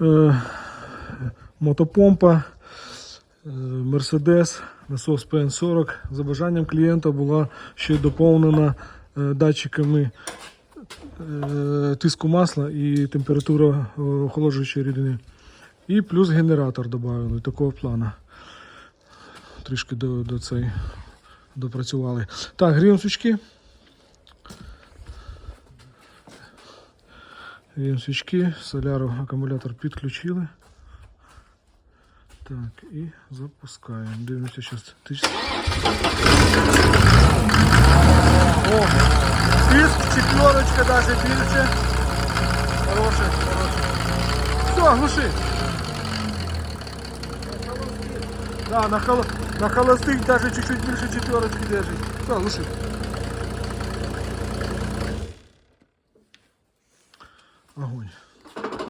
е, мотопомпа, е, Мерседес, насос ПН40. За бажанням клієнта була ще доповнена е, датчиками е, тиску масла і температура охолоджуючої рідини. І плюс генератор додали такого плану. Трішки до, до цей допрацювали. Так, гріємо свічки. Гріємо свічки, соляру акумулятор підключили. Так, і запускаємо. Дивимося зараз. Тисяч... Тиск, четверочка даже більше. Хороший, хороший. Все, глуши. Да, на холостых даже чуть-чуть більше четверочки держить. Все, глуши. Arrume.